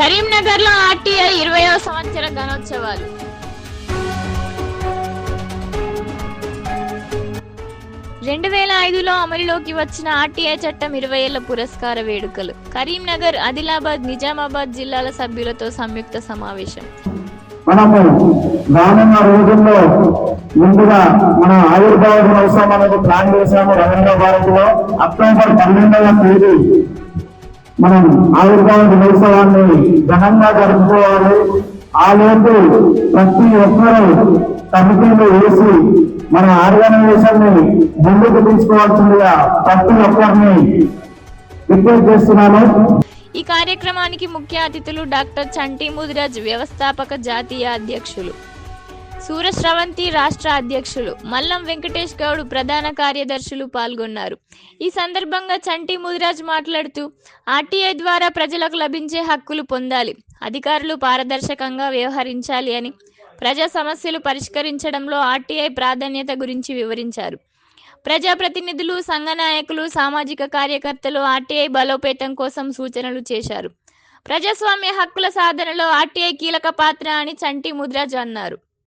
కరీంనగర్లో ఆర్టీఐ ఇరవయో సంవత్సర గణోత్సవాలు రెండు వేల ఐదులో అమలులోకి వచ్చిన ఆర్టీఐ చట్టం ఇరవై ఏళ్ళ పురస్కార వేడుకలు. కరీంనగర్ ఆదిలాబాద్ నిజామాబాద్ జిల్లాల సభ్యులతో సంయుక్త సమావేశం. మనము రానున్న రోజుల్లో ముందుగా మన ఆయుర్వేద దినోత్సవం అనేది ప్లాన్ చేశాము. రవీంద్ర భారతిలో అక్టోబర్ పన్నెండవ తేదీ మనం ఆయుర్వేద దినోత్సవాన్ని ఘనంగా జరుపుకోవాలి. ఆ లోపు ప్రతి ఒక్కరూ కమిటీలు వేసి మన ఆర్గనైజేషన్ని ముందుకు తీసుకోవాల్సిందిగా ప్రతి ఒక్కరిని రిక్వెస్ట్ చేస్తున్నాను. ఈ కార్యక్రమానికి ముఖ్య అతిథులు డాక్టర్ చంటి ముదిరాజ్ వ్యవస్థాపక జాతీయ అధ్యక్షులు. సూరశ్రవంతి రాష్ట్ర అధ్యక్షులు మల్లం వెంకటేష్ గౌడ్ ప్రధాన కార్యదర్శులు పాల్గొన్నారు. ఈ సందర్భంగా చంటి ముదిరాజ్ మాట్లాడుతూ ఆర్టీఐ ద్వారా ప్రజలకు లభించే హక్కులు పొందాలి అధికారులు పారదర్శకంగా వ్యవహరించాలి అని ప్రజా సమస్యలు పరిష్కరించడంలో ఆర్టీఐ ప్రాధాన్యత గురించి వివరించారు. ప్రజాప్రతినిధులు సంఘ నాయకులు సామాజిక కార్యకర్తలు ఆర్టీఐ బలోపేతం కోసం సూచనలు చేశారు. ప్రజాస్వామ్య హక్కుల సాధనలో ఆర్టీఐ కీలక పాత్ర అని చంటి ముద్రాజ్ అన్నారు.